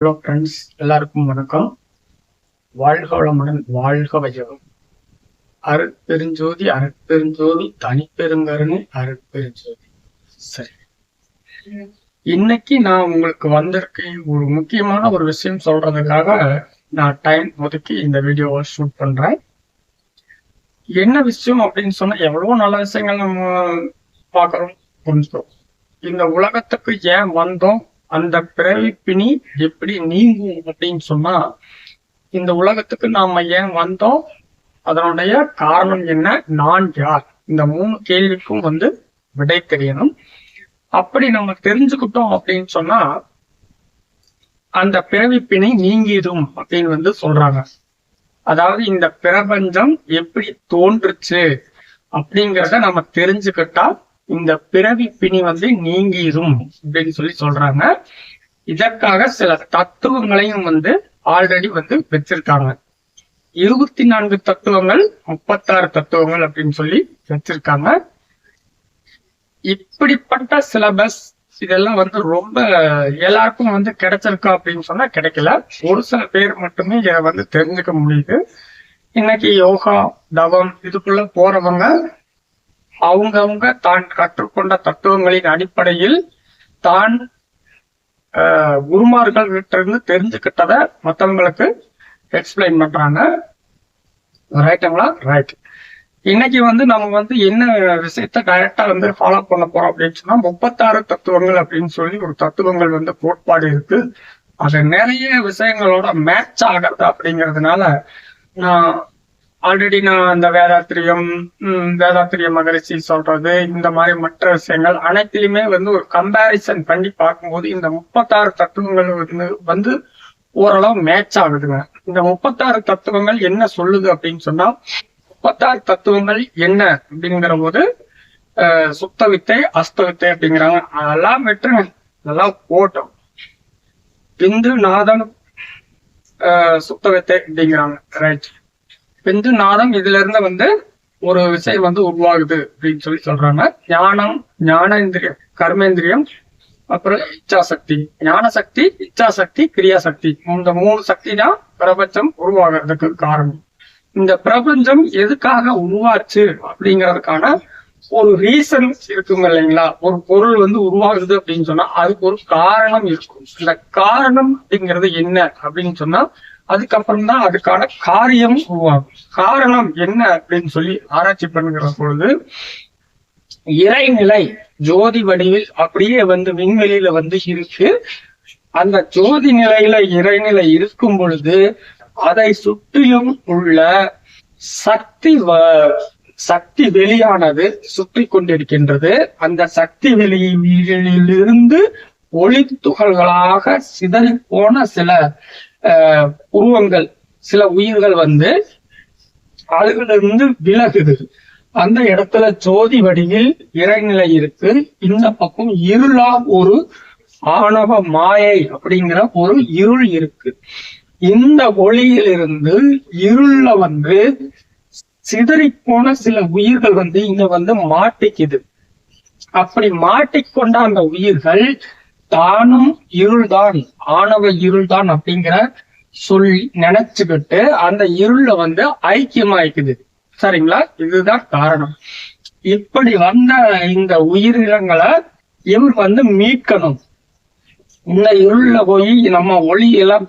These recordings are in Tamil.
ஹலோ ஃப்ரெண்ட்ஸ் எல்லாருக்கும் வணக்கம். வாழ்க வளமுடன் வாழ்க வையகம். அருட்பெருஞ்சோதி அருட்பெருஞ்சோதி தனிப்பெருங்கருணை அருட்பெருஞ்சோதி சரி. இன்னைக்கு நான் உங்களுக்கு வந்திருக்கேன். ஒரு முக்கியமான ஒரு விஷயம் சொல்றதுக்காக நான் டைம் ஒதுக்கி இந்த வீடியோவை ஷூட் பண்றேன். என்ன விஷயம் அப்படின்னு சொன்னா எவ்வளவோ நல்ல விஷயங்கள் நம்ம பார்க்கறோம் புரிஞ்சுக்கிறோம். இந்த உலகத்துக்கு ஏன் வந்தோம்? அந்த பிறவி எப்படி நீங்கும் அப்படின்னு சொன்னா இந்த உலகத்துக்கு நாம ஏன் வந்தோம்? அதனுடைய காரணம் என்ன? நான் யார்? இந்த மூணு கேள்விக்கும் வந்து விடை தெரியணும். அப்படி நம்ம தெரிஞ்சுக்கிட்டோம் அப்படின்னு சொன்னா அந்த பிறவிப்பினை நீங்கிடும் அப்படின்னு வந்து சொல்றாங்க. அதாவது இந்த பிரபஞ்சம் எப்படி தோன்றுச்சு அப்படிங்கிறத நம்ம தெரிஞ்சுக்கிட்டா இந்த பிறவி பிணி வந்து நீங்கிரும் அப்படின்னு சொல்லி சொல்றாங்க. இதற்காக சில தத்துவங்களையும் வந்து ஆல்ரெடி வந்து வச்சிருக்காங்க. இருபத்தி நான்கு தத்துவங்கள் முப்பத்தாறு தத்துவங்கள் அப்படின்னு சொல்லி வச்சிருக்காங்க. இப்படிப்பட்ட சிலபஸ் இதெல்லாம் வந்து ரொம்ப எல்லாருக்கும் வந்து கிடைச்சிருக்கா அப்படின்னு சொன்னா கிடைக்கல. ஒரு சில பேர் மட்டுமே இதை வந்து தெரிஞ்சுக்க முடியுது. இன்னைக்கு யோகா தவம் இதுக்குள்ள போறவங்க அவங்கவுங்க தான் கற்றுக்கொண்ட தத்துவங்களின் அடிப்படையில் தான் குருமார்கள் கிட்ட இருந்து தெரிஞ்சுக்கிட்டத மற்றவங்களுக்கு எக்ஸ்பிளைன் பண்றாங்க. ரைட்டுங்களா ரைட் இன்னைக்கு வந்து நம்ம வந்து என்ன விஷயத்த டைரக்டா வந்து ஃபாலோ பண்ண போறோம் அப்படின்னு சொன்னா முப்பத்தாறு தத்துவங்கள் அப்படின்னு சொல்லி ஒரு தத்துவங்கள் வந்து கோட்பாடு இருக்கு. அது நிறைய விஷயங்களோட மேட்ச் ஆகிறது அப்படிங்கிறதுனால நான் ஆல்ரெடி நான் அந்த வேதாத்திரியம் வேதாத்திரிய மகரிஷி சொல்றது இந்த மாதிரி மற்ற விஷயங்கள் அனைத்திலுமே வந்து ஒரு கம்பேரிசன் பண்ணி பார்க்கும்போது இந்த முப்பத்தாறு தத்துவங்கள் வந்து வந்து ஓரளவு மேட்ச் ஆகுதுங்க. இந்த முப்பத்தாறு தத்துவங்கள் என்ன சொல்லுது அப்படின்னு சொன்னா முப்பத்தாறு தத்துவங்கள் என்ன அப்படிங்கிற போது சுத்த வித்தை அஸ்த வித்தை அப்படிங்கிறாங்க. அதெல்லாம் விட்டுருங்க. அதெல்லாம் போட்டோம். பிந்து நாதன் சுத்த வித்தை அப்படிங்கிறாங்க. ரைட் பெஞ்சு நாதம் இதுல இருந்து வந்து ஒரு விஷயம் வந்து உருவாகுது அப்படின்னு சொல்லி சொல்றாங்க. ஞானம் ஞானேந்திரியம் கர்மேந்திரியம் அப்புறம் இச்சா சக்தி ஞான சக்தி இச்சா சக்தி கிரியா சக்தி இந்த மூணு சக்தி தான் பிரபஞ்சம் உருவாகிறதுக்கு காரணம். இந்த பிரபஞ்சம் எதுக்காக உருவாச்சு அப்படிங்கிறதுக்கான ஒரு ரீசன் இருக்குங்க இல்லைங்களா? ஒரு பொருள் வந்து உருவாகுது அப்படின்னு சொன்னா அதுக்கு ஒரு காரணம் இருக்கும். இந்த காரணம் அப்படிங்கிறது என்ன அப்படின்னு சொன்னா அதுக்கப்புறம் தான் அதுக்கான காரியம் உருவாகும். காரணம் என்ன அப்படின்னு சொல்லி ஆராய்ச்சி பண்ணுகிற பொழுது இறைநிலை ஜோதி வடிவில் அப்படியே வந்து விண்வெளியில வந்து இருக்கு. அந்த ஜோதி நிலையில இறைநிலை இருக்கும் பொழுது அதை சுற்றிலும் உள்ள சக்தி சக்தி வெளியானது சுற்றி கொண்டிருக்கின்றது. அந்த சக்தி வெளியிலிருந்து ஒளி துகள்களாக சிதறி போன சில உருவங்கள் சில உயிர்கள் வந்து அதுல விலகுது. அந்த இடத்துல ஜோதி வடிவில் இறைநிலை இருக்கு. இந்த பக்கம் இருளா ஒரு ஆணவ மாயை அப்படிங்கிற ஒரு இருள் இருக்கு. இந்த ஒளியிலிருந்து இருள்ல வந்து சிதறி போன சில உயிர்கள் வந்து இங்க வந்து மாட்டிக்குது. அப்படி மாட்டிக்கொண்ட அந்த உயிர்கள் தானும் இருள்தான் ஆணவ இருள்தான் அப்படிங்கிற சொல்லி நினைச்சுக்கிட்டு அந்த இருள்ல வந்து ஐக்கியமாயிக்குது. சரிங்களா? இதுதான் காரணம். இப்படி வந்த இந்த உயிரினங்களை இவர் வந்து மீட்கணும். இந்த இருள்ல போய் நம்ம ஒளி எல்லாம்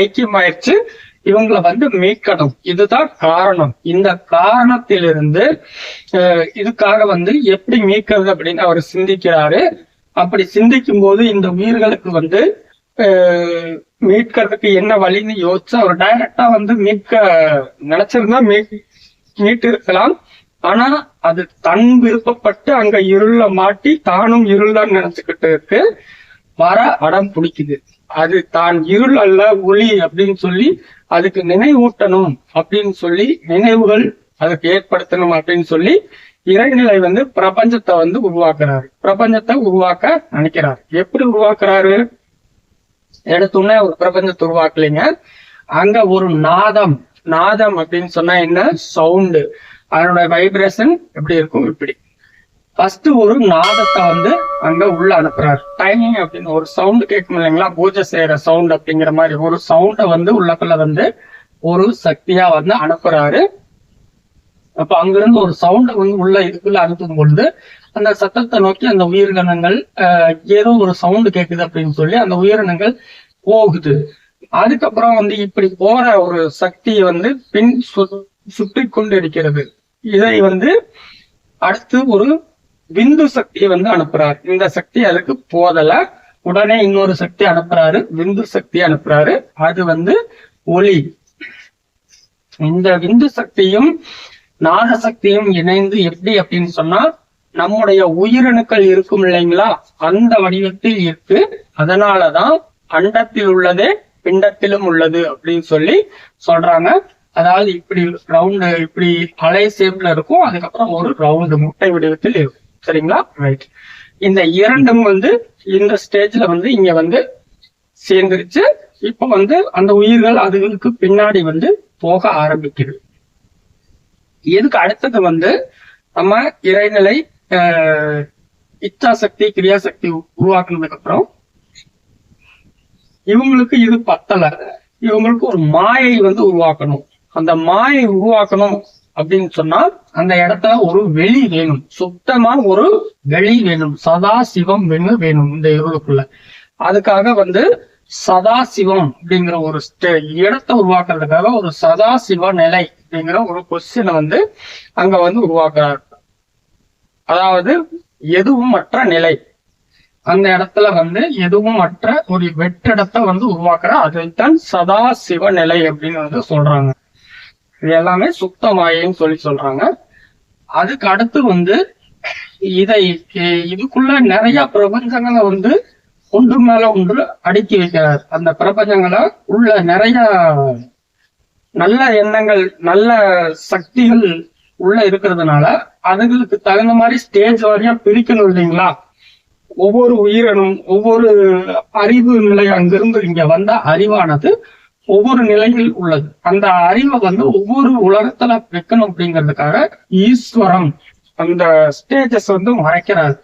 ஐக்கியமாயிருச்சு இவங்களை வந்து மீட்கணும். இதுதான் காரணம். இந்த காரணத்திலிருந்து இதுக்காக வந்து எப்படி மீட்கிறது அப்படின்னு அவர் சிந்திக்கிறாரு. அப்படி சிந்திக்கும் போது இந்த உயிர்களுக்கு வந்து மீட்கிறதுக்கு என்ன வழின்னு யோசிச்சு அவர் டைரக்டா வந்து மீட்க நினைச்சிருந்தா மீட்டு இருக்கலாம் ஆனா அது தன் விருப்பப்பட்டு அங்க இருள மாட்டி தானும் இருள் தான் நினைச்சுக்கிட்டு இருக்கு. வர அடம் பிடிக்குது. அது தான் இருள் அல்ல ஒளி அப்படின்னு சொல்லி அதுக்கு நினைவூட்டணும் அப்படின்னு சொல்லி நினைவுகள் அதுக்கு ஏற்படுத்தணும் அப்படின்னு சொல்லி இறைநிலை வந்து பிரபஞ்சத்தை வந்து உருவாக்குறாரு. பிரபஞ்சத்தை உருவாக்க நினைக்கிறாரு. எப்படி உருவாக்குறாரு? எடுத்துன்னா ஒரு பிரபஞ்சத்தை உருவாக்கலைங்க. அங்க ஒரு நாதம் நாதம் அப்படின்னு சொன்னா என்ன? சவுண்டு. அதனுடைய வைப்ரேஷன் எப்படி இருக்கும்? இப்படி. ஃபர்ஸ்ட் ஒரு நாதத்தை வந்து அங்க உள்ள அனுப்புறாரு. டைமிங் அப்படின்னு ஒரு சவுண்ட் கேட்கும் இல்லைங்களா? பூஜை செய்யற சவுண்ட் அப்படிங்கிற மாதிரி ஒரு சவுண்டை வந்து உள்ளக்குள்ள வந்து ஒரு சக்தியா வந்து அனுப்புறாரு. அப்ப அங்கிருந்து ஒரு சவுண்டை வந்து உள்ள இதுக்குள்ள அனுப்பும் பொழுது அந்த சத்தத்தை நோக்கி அந்த உயிரினங்கள் ஏதோ ஒரு சவுண்டு கேட்குது அப்படின்னு சொல்லி அந்த உயிரினங்கள் போகுது. அதுக்கப்புறம் வந்து இப்படி போற ஒரு சக்தி வந்து பின் சு- சுற்றி கொண்டு இருக்கிறது இதை வந்து அடுத்து ஒரு விந்து சக்தியை வந்து அனுப்புறாரு. இந்த சக்தி அதுக்கு போதல உடனே இன்னொரு சக்தி அனுப்புறாரு. விந்து சக்தி அனுப்புறாரு. அது வந்து ஒளி. இந்த விந்து சக்தியும் நாக சக்தியும் இணைந்து எப்படி அப்படின்னு சொன்னா நம்முடைய உயிரணுக்கள் இருக்கும் இல்லைங்களா? அந்த வடிவத்தில் இருக்கு. அதனாலதான் அண்டத்தில் உள்ளதே பிண்டத்திலும் உள்ளது அப்படின்னு சொல்லி சொல்றாங்க. அதாவது இப்படி ரவுண்டு இப்படி அலை ஷேப்ல இருக்கும் அதுக்கப்புறம் ஒரு ரவுண்டு முட்டை வடிவத்தில் இருக்கும். சரிங்களா? ரைட் இந்த இரண்டும் வந்து இந்த ஸ்டேஜ்ல வந்து இங்க வந்து சேர்ந்துருச்சு. இப்ப வந்து அந்த உயிர்கள் அதுகளுக்கு பின்னாடி வந்து போக ஆரம்பிக்குது. இதுக்கு அடுத்தது வந்து நம்ம இறைநிலை ஆஹ், இச்சா சக்தி கிரியாசக்தி உருவாக்குனதுக்கு அப்புறம் இவங்களுக்கு இது பத்தல. இவங்களுக்கு ஒரு மாயை வந்து உருவாக்கணும். அந்த மாயை உருவாக்கணும் அப்படின்னு சொன்னா அந்த இடத்துல ஒரு வெளி வேணும். சுத்தமா ஒரு வெளி வேணும். சதா சிவம் வேணும் வேணும் இந்த இருளுக்குள்ள. அதுக்காக வந்து சதா சிவம் அப்படிங்கிற ஒரு ஸ்டே- இடத்தை உருவாக்குறதுக்காக ஒரு சதா சிவ நிலை அப்படிங்கிற ஒரு கொஸ்டினை வந்து அங்க வந்து உருவாக்குறாரு. அதாவது எதுவும் மற்ற நிலை. அந்த இடத்துல வந்து எதுவும் மற்ற ஒரு வெற்றிடத்தை வந்து உருவாக்குற அதைத்தான் சதா சிவ நிலை அப்படின்னு வந்து சொல்றாங்க. இது எல்லாமே சுத்த மாயைன்னு சொல்லி சொல்றாங்க. அதுக்கு அடுத்து வந்து இதை இதுக்குள்ள நிறைய பிரபஞ்சங்களை வந்து ஒன்று மேல ஒன்று அடுக்கி வைக்கிறார். அந்த பிரபஞ்சங்களை உள்ள நிறைய நல்ல எண்ணங்கள் நல்ல சக்திகள் உள்ள இருக்கிறதுனால அதுகளுக்கு தகுந்த மாதிரி ஸ்டேஜ் வாரியா பிரிக்கணும் இல்லைங்களா? ஒவ்வொரு உயிரினும் ஒவ்வொரு அறிவு நிலை அங்கிருந்து இங்க வந்த அறிவானது ஒவ்வொரு நிலையில் உள்ளது. அந்த அறிவை வந்து ஒவ்வொரு உலகத்துல வைக்கணும் அப்படிங்கிறதுக்காக ஈஸ்வரம் அந்த ஸ்டேஜஸ் வந்து மறைக்கிறார்.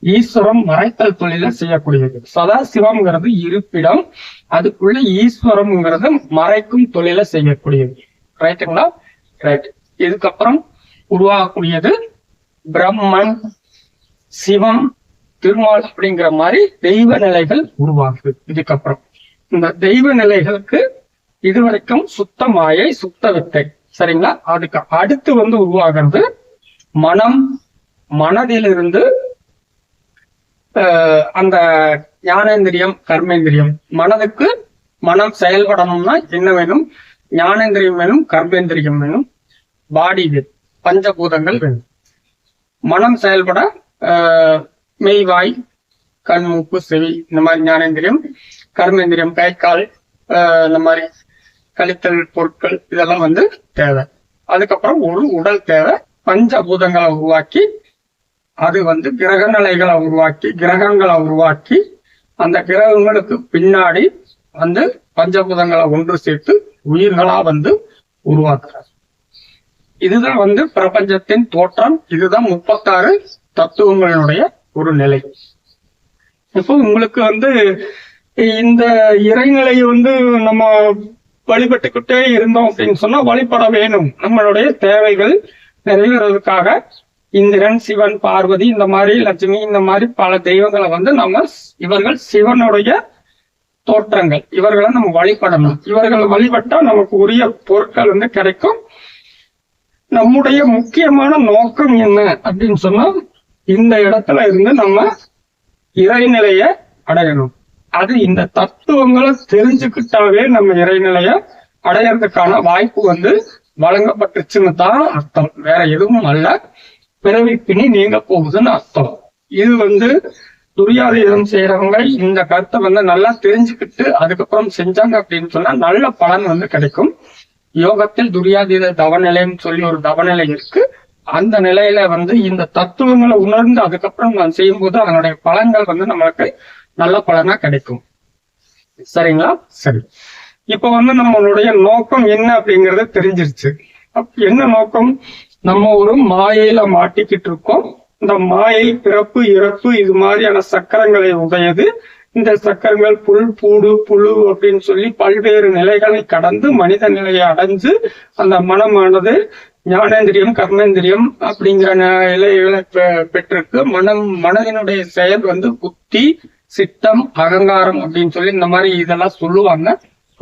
ஈஸ்வரம் மறைத்தல் தொழில செய்யக்கூடியது. சதாசிவம்ங்கிறது இருப்பிடம் அதுக்குள்ள ஈஸ்வரம்ங்கிறது மறைக்கும் தொழில செய்யக்கூடியது. ரைட்டுங்களா ரைட் இதுக்கப்புறம் உருவாகக்கூடியது பிரம்மன் சிவம் திருமால் அப்படிங்கிற மாதிரி தெய்வ நிலைகள் உருவாகுது. இதுக்கப்புறம். இந்த தெய்வ நிலைகளுக்கு இதுவரைக்கும் சுத்த மாயை சுத்த வித்தை. சரிங்களா? அதுக்கு அடுத்து வந்து உருவாகிறது மனம். மனதிலிருந்து ஆஹ், அந்த ஞானேந்திரியம் கர்மேந்திரியம். மனதுக்கு மனம் செயல்படணும்னா என்ன வேணும்? ஞானேந்திரியம் வேணும் கர்மேந்திரியம் வேணும். பாடி வேணும் பஞ்சபூதங்கள் வேணும். மனம் செயல்பட ஆஹ், கண் மூக்கு செவி இந்த மாதிரி ஞானேந்திரியம் கர்மேந்திரியம் கை கால் ஆஹ், இந்த மாதிரி கழித்தல் பொருட்கள் இதெல்லாம் வந்து தேவை. அதுக்கப்புறம் ஒரு உடல் தேவை. பஞ்சபூதங்களை உருவாக்கி அது வந்து கிரக நிலைகளை உருவாக்கி கிரகங்களை உருவாக்கி அந்த கிரகங்களுக்கு பின்னாடி வந்து பஞ்சபூதங்களை ஒன்று சேர்த்து உயிர்களா வந்து உருவாக்குறார். இதுதான் வந்து பிரபஞ்சத்தின் தோற்றம். இதுதான் முப்பத்தாறு தத்துவங்களினுடைய ஒரு நிலை. இப்போ உங்களுக்கு வந்து இந்த இறைநிலையை வந்து நம்ம வழிபட்டுக்கிட்டே இருந்தோம் அப்படின்னு சொன்னா வழிபட வேணும். நம்மளுடைய தேவைகள் நிறைவேறதுக்காக இந்திரன் சிவன் பார்வதி இந்த மாதிரி லட்சுமி இந்த மாதிரி பல தெய்வங்களை வந்து நம்ம இவர்கள் சிவனுடைய தோற்றங்கள். இவர்களை நம்ம வழிபடணும். இவர்களை வழிபட்டா நமக்கு உரிய பொருட்கள் வந்து கிடைக்கும். நம்முடைய முக்கியமான நோக்கம் என்ன அப்படின்னு சொன்னா இந்த இடத்துல இருந்து நம்ம இறைநிலைய அடையணும். அது இந்த தத்துவங்களை தெரிஞ்சுக்கிட்டாவே நம்ம இறைநிலைய அடையறதுக்கான வாய்ப்பு வந்து வழங்கப்பட்டுச்சுன்னு தான் அர்த்தம். வேற எதுவும் அல்ல. பிறவி பிணி நீங்க போகுதுன்னு அர்த்தம். இது வந்து துரியாதீதம் செய்யறவங்க இந்த கருத்தை வந்து நல்லா தெரிஞ்சுக்கிட்டு அதுக்கப்புறம் செஞ்சாங்க அப்படின்னு சொன்னா நல்ல பலன் வந்து கிடைக்கும். யோகத்தில் துரியாதீத தவநிலைன்னு சொல்லி ஒரு தவநிலை இருக்கு. அந்த நிலையில வந்து இந்த தத்துவங்களை உணர்ந்து அதுக்கப்புறம் நான் செய்யும்போது அதனுடைய பலன்கள் வந்து நம்மளுக்கு நல்ல பலனா கிடைக்கும். சரிங்களா? சரி. இப்ப வந்து நம்மளுடைய நோக்கம் என்ன அப்படிங்கறது தெரிஞ்சிருச்சு. என்ன நோக்கம்? நம்ம ஒரு மாயையில மாட்டிக்கிட்டு இருக்கோம். இந்த மாயை பிறப்பு இறப்பு இது மாதிரியான சக்கரங்களை உடையது. இந்த சக்கரங்கள் புல் பூடு புழு அப்படின்னு சொல்லி பல்வேறு நிலைகளை கடந்து மனித நிலையை அடைஞ்சு அந்த மனமானது ஞானேந்திரியம் கர்மேந்திரியம் அப்படிங்கிற நிலைகளை பெ- பெற்றிருக்கு. மனம் மனதினுடைய செயல் வந்து புத்தி சித்தம் அகங்காரம் அப்படின்னு சொல்லி இந்த மாதிரி இதெல்லாம் சொல்லுவாங்க.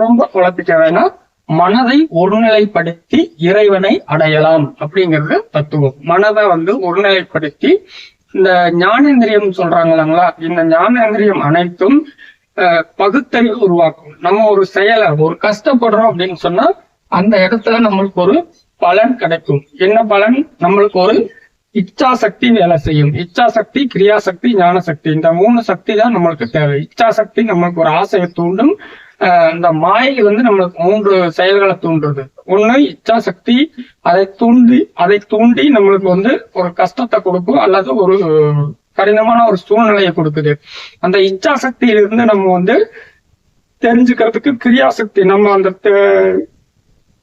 ரொம்ப குழப்பிக்க வேணாம். மனதை ஒருநிலைப்படுத்தி இறைவனை அடையலாம் அப்படிங்கிறது தத்துவம். மனதை வந்து ஒருநிலைப்படுத்தி இந்த ஞானேந்திரியம் சொல்றாங்களாங்களா இந்த ஞானேந்திரியம் அனைத்தும் பகுத்தறிவு உருவாக்கும். நம்ம ஒரு செயலை ஒரு கஷ்டப்படுறோம் அப்படின்னு சொன்னா அந்த இடத்துல நம்மளுக்கு ஒரு பலன் கிடைக்கும். என்ன பலன்? நம்மளுக்கு ஒரு இச்சா சக்தி வேலை செய்யும். இச்சா சக்தி கிரியா சக்தி ஞான சக்தி இந்த மூணு சக்தி தான் நம்மளுக்கு தேவை. இச்சா சக்தி நம்மளுக்கு ஒரு ஆசையை தூண்டும் ஆஹ் இந்த மாயை வந்து நம்மளுக்கு மூன்று செயல்களை தூண்டுறது ஒண்ணு இச்சா சக்தி அதை தூண்டி அதை தூண்டி நம்மளுக்கு வந்து ஒரு கஷ்டத்தை கொடுக்கும் அல்லது ஒரு கடினமான ஒரு சூழ்நிலையை கொடுக்குது. அந்த இச்சா சக்தியிலிருந்து நம்ம வந்து தெரிஞ்சுக்கிறதுக்கு கிரியாசக்தி. நம்ம அந்த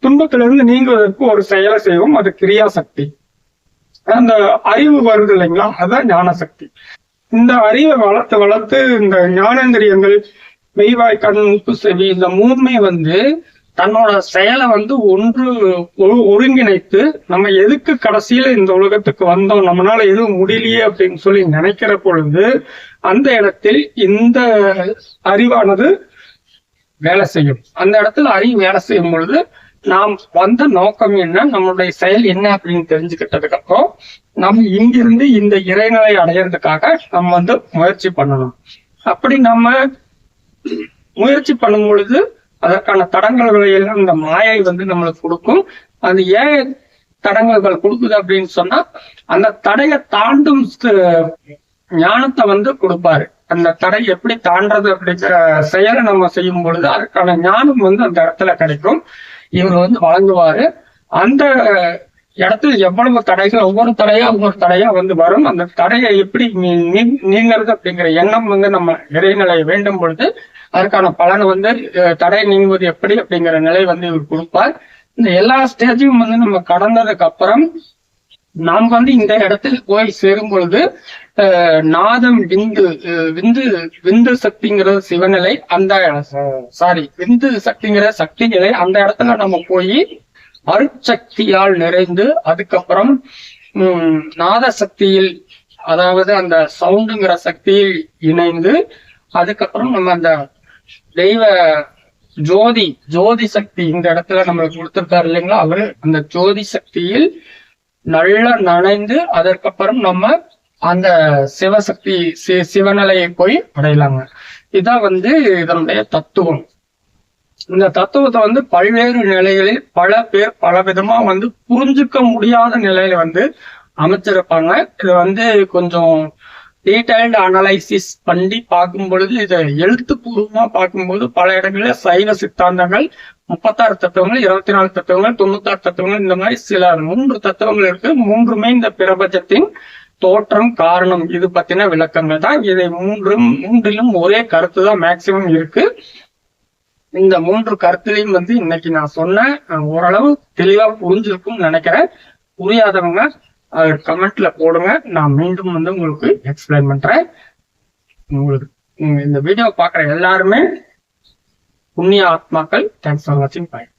துன்பத்திலிருந்து நீங்குவதற்கு ஒரு செயலை செய்வோம். அது கிரியாசக்தி. அந்த அறிவு வருது இல்லைங்களா? அதான் ஞான சக்தி இந்த அறிவை வளர்த்து வளர்த்து இந்த ஞானேந்திரியங்கள் மெய்வாய் கண் உப்பு செவி இந்த மூணுமே வந்து தன்னோட செயலை வந்து ஒன்று ஒருங்கிணைத்து நம்ம எதுக்கு கடைசியில இந்த உலகத்துக்கு வந்தோம் நம்மளால எதுவும் முடியலையே அப்படின்னு சொல்லி நினைக்கிற பொழுது அந்த இடத்தில் இந்த அறிவானது வேலை செய்யும். அந்த இடத்துல அறிவு வேலை செய்யும் பொழுது நாம் வந்த நோக்கம் என்ன நம்மளுடைய செயல் என்ன அப்படின்னு தெரிஞ்சுக்கிட்டதுக்கு அப்புறம் நம்ம இங்கிருந்து இந்த இறைநிலை அடையிறதுக்காக நம்ம வந்து முயற்சி பண்ணணும். அப்படி நம்ம முயற்சி பண்ணும் பொழுது அதற்கான தடங்கல்களை எல்லாம் இந்த மாயை வந்து நம்மளுக்கு கொடுக்கும். அது ஏன் தடங்கல்கள் கொடுக்குது அப்படின்னு சொன்னா அந்த தடையை தாண்டும் ஞானத்தை வந்து கொடுப்பாரு. அந்த தடை எப்படி தாண்டது அப்படிங்கிற செயலை நம்ம செய்யும் பொழுது அதுக்கான ஞானம் வந்து அந்த இடத்துல கிடைக்கும். இவர் வந்து வழங்குவாரு. அந்த இடத்துல எவ்வளவு தடைகள் ஒவ்வொரு தடையா ஒவ்வொரு தடையா வந்து வரும். அந்த தடையை எப்படி நீ- நீங்கிறது அப்படிங்கிற எண்ணம் வந்து நம்ம இறைநிலை வேண்டும் பொழுது அதற்கான பலன் வந்து தடை நீங்குவது எப்படி அப்படிங்கிற நிலை வந்து இவர் கொடுப்பார். இந்த எல்லா ஸ்டேஜையும் வந்து நம்ம கடந்ததுக்கு அப்புறம் நாம் வந்து இந்த இடத்துல போய் சேரும் பொழுது அஹ், நாதம் விந்து விந்து விந்து சக்திங்கிற சிவநிலை அந்த சாரி விந்து சக்திங்கிற சக்தி நிலை அந்த இடத்துல நம்ம போய் அருட்சக்தியால் நிறைந்து அதுக்கப்புறம் உம், நாத சக்தியில் அதாவது அந்த சவுண்டுங்கிற சக்தியில் இணைந்து அதுக்கப்புறம் நம்ம அந்த தெய்வ ஜோதி ஜோதி சக்தி இந்த இடத்துல நம்மளுக்கு கொடுத்திருக்காரு இல்லைங்களா? அவரு அந்த ஜோதி சக்தியில் நல்லா நனைந்து அதற்கப்புறம் நம்ம அந்த சிவசக்தி சி- சிவநிலையை போய் அடையலாங்க. இதான் வந்து இதனுடைய தத்துவம். இந்த தத்துவத்தை வந்து பல்வேறு நிலைகளில் பல பேர் பல விதமா வந்து புரிஞ்சுக்க முடியாத நிலையில வந்து அமைச்சிருப்பாங்க. இது வந்து கொஞ்சம் டீடைல்டு அனலைசிஸ் பண்ணி பார்க்கும் பொழுது இதை எழுத்துப்பூர்வமா பார்க்கும்போது பல இடங்களில் சைவ சித்தாந்தங்கள் முப்பத்தாறு தத்துவங்கள் இருபத்தி நாலு தத்துவங்கள் தொண்ணூத்தாறு தத்துவங்கள் இந்த மாதிரி சில மூன்று தத்துவங்கள் இருக்கு. மூன்றுமே இந்த பிரபஞ்சத்தின் தோற்றம் காரணம். இது பத்தின விளக்கங்கள் தான். இதை மூன்றும் மூன்றிலும் ஒரே கருத்து தான் மேக்சிமம் இருக்கு. இந்த மூன்று கருத்துலையும் வந்து இன்னைக்கு நான் சொன்னேன் ஓரளவு தெளிவா புரிஞ்சிருக்கும்னு நினைக்கிறேன். புரியாதவங்க கமெண்ட்ல போடுங்க. நான் மீண்டும் வந்து உங்களுக்கு எக்ஸ்பிளைன் பண்றேன். உங்களுக்கு இந்த வீடியோ பார்க்குற எல்லாருமே புண்ணிய ஆத்மாக்கள். தேங்க்ஸ் ஃபார் வாட்சிங் பாய்